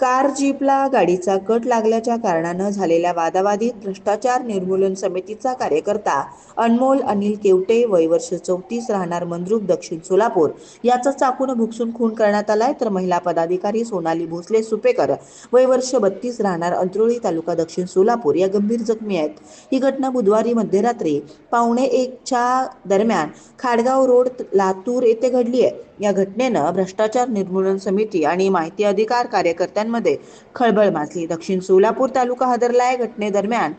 Car Jelepla गाडीचा cut लागल्याच्या कारणानं झालेल्या वादावादीत भ्रष्टाचार निर्मूलन समितीचा कार्यकर्ता अनमोल अनिल केवटे वय वर्ष चौतीस राहणार मंद्रुप दक्षिण सोलापूर. याचा चाकून भुकसून खून करण्यात आलाय तर महिला पदाधिकारी सोनाली भोसले सुपेकर वय वर्ष बत्तीस राहणार अंत्रोळी तालुका दक्षिण सोलापूर या गंभीर जखमी आहेत. ही घटना बुधवारी मध्यरात्री पावणे एकच्या दरम्यान खाडगाव रोड लातूर येथे घडली आहे. या घटनेनं भ्रष्टाचार निर्मूलन समिती आणि माहिती अधिकार कार्यकर्त्यांना कार्यकर्त्यांमध्ये खळबळ माजली. दक्षिण सोलापूर तालुका हादरलाय घटनेदरम्यान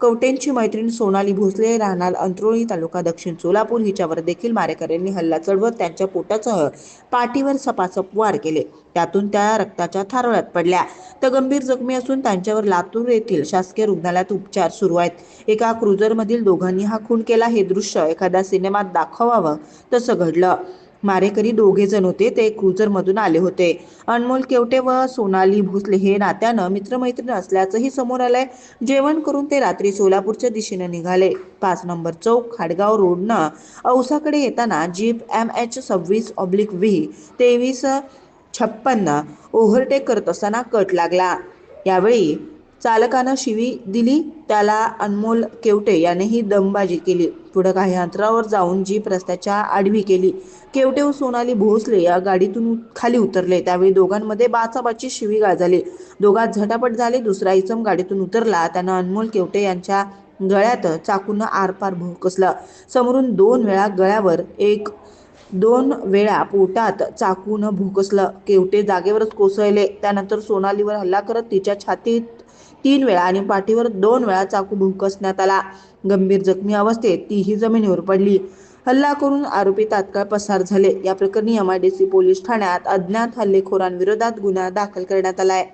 कवटेंची मैत्रीण सोनाली भोसले राहणार अंत्रोळी तालुका दक्षिण सोलापूर. हिच्यावर देखील मारेकऱ्यांनी हल्ला चढवत त्यांच्या पोटासह पाठीवर सपासप वार केले. त्यातून त्या रक्ताच्या थारोळ्यात पडल्या. तर गंभीर जखमी असून त्यांच्यावर लातूर येथील शासकीय रुग्णालयात उपचार सुरू आहेत. एका क्रुझरमधील दोघांनी हा खून केला. हे दृश्य एखाद्या सिनेमात दाखवावं तसं घडलं. मारेकरी दोघे जण होते. ते क्रुझर मधून आले होते. अनमोल केवटे व सोनाली भोसले हे नात्यानं मित्रमैत्रीण असल्याचंही समोर आलंय. जेवण करून ते रात्री सोलापूरच्या दिशेनं निघाले. पाच नंबर चौक खाडगाव रोडनं औसाकडे येताना जीप एम एच सव्वीस ऑब्लिक व्ही तेवीस छप्पन्न ओव्हरटेक करत असताना कट लागला. यावेळी चालकानं शिवी दिली त्याला अनमोल केवटे यानेही दमबाजी केली. पुढे काही अंतरावर जाऊन जीप रस्त्याच्या आडवी केली. केवटे व सोनाली भोसले या गाडीतून खाली उतरले. त्यावेळी दोघांमध्ये बाचाबाची शिवी गाजाली. दोघात झटापट झाले. दुसरा इसम गाडीतून उतरला. त्यानं अनमोल केवटे यांच्या गळ्यात चाकून आरपार भोकसलं. समोरून दोन वेळा गळ्यावर एक दोन वेळा पोटात चाकून भोकसलं. केवटे जागेवरच कोसळले. त्यानंतर सोनालीवर हल्ला करत तिच्या छातीत तीन वेळा आणि पाठीवर दोन वेळा चाकू भोकसण्यात आला. गंभीर जखमी अवस्थेत तीही जमिनीवर पडली. हल्ला करून आरोपी तात्काळ पसार झाले. या प्रकरणी एमआयडीसी पोलीस ठाण्यात अज्ञात हल्लेखोरांविरोधात गुन्हा दाखल करण्यात आलाय.